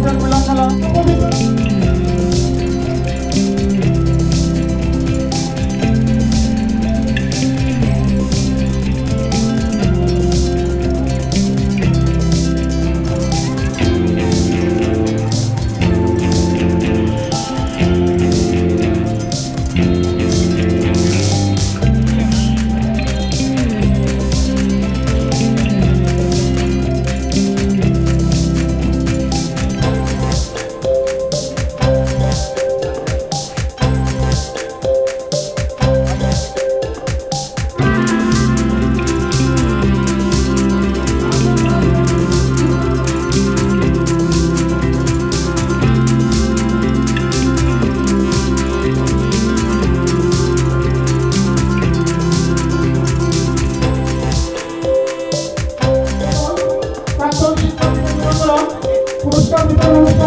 Congratulations.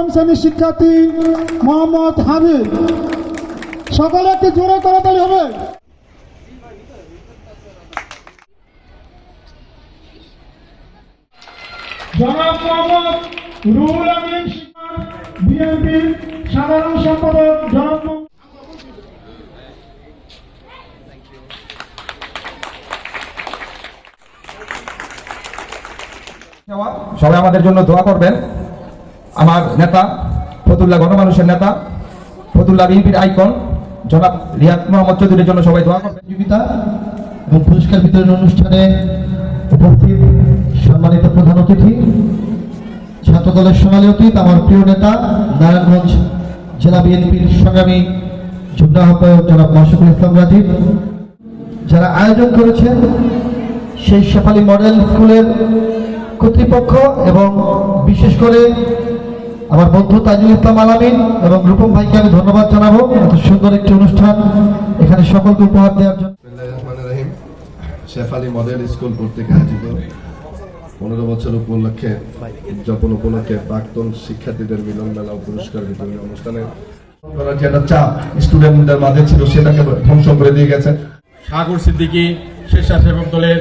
পঞ্চম শ্রেণির শিক্ষার্থী মোহাম্মদ হাবিব সকলে একটু জোরে তাড়াতাড়ি হবে। সবাই আমাদের জন্য দোয়া করবেন। আমার নেতা ফতুল্লাহ গণমানুষের নেতা ফতুল্লাহ বিএনপির আইকন, জনাব রিয়াদ মোহাম্মদ চৌধুরীর জন্য সবাই দোয়া প্রতিযোগিতা এবং পুরস্কার বিতরণ অনুষ্ঠানে উপস্থিত সম্মানিত প্রধান অতিথি, ছাত্রদলের সোনালী অতীত আমার প্রিয় নেতা, নারায়ণগঞ্জ জেলা বিএনপির সংগ্রামী যুগ্ম আহ্বায়ক জনাব মাসুকুল ইসলাম রাজীব, যারা আয়োজন করেছেন সেই শেফালি মডেল স্কুলের কর্তৃপক্ষ এবং বিশেষ করে আমার বন্ধু তাজুল ইসলাম আলামিন এবং রূপম ভাইকে আমি ধন্যবাদ জানাব। এত সুন্দর একটি অনুষ্ঠান এখানে সকলকে উপহার দেওয়ার জন্য। রহিম। শেফালি মডেল স্কুল কর্তৃক আয়োজিত পনেরো বছর উপলক্ষে উদযাপন উপলক্ষে প্রাক্তন শিক্ষার্থীদের মিলন মেলা ও পুরস্কার বিতরণী অনুষ্ঠানে করার যে একটা চাপ স্টুডেন্টদের মাঝে ছিল সেটাকে ধ্বংস করে দিয়ে গেছে। সাগর সিদ্দিকী স্বেচ্ছাসেবক দলের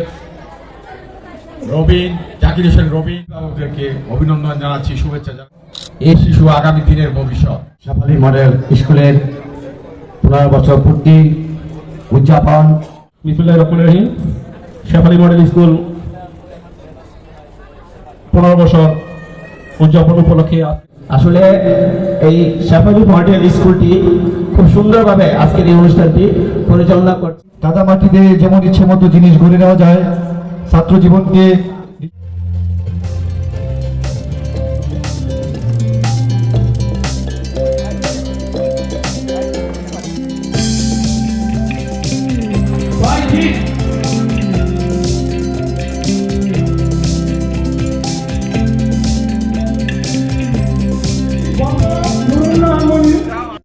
রবিন জাকির হোসেন রবিন বাবুদেরকে অভিনন্দন জানাচ্ছি শুভেচ্ছা জানাচ্ছি। এই শিশু আগামী দিনের ভবিষ্যৎ। সাফালি মডেল স্কুলের পনেরো বছর পূর্তি উদযাপন। বিসমুল্লাহ রহমান রহিম শেফালি মডেল স্কুল পনেরো বছর উদযাপন উপলক্ষে আসলে এই সাফালি মডেল স্কুলটি খুব সুন্দরভাবে আজকের এই অনুষ্ঠানটি পরিচালনা করছে কাদা মাটিতে যেমন ইচ্ছে মতো জিনিস গড়ে নেওয়া যায় ছাত্র জীবনকে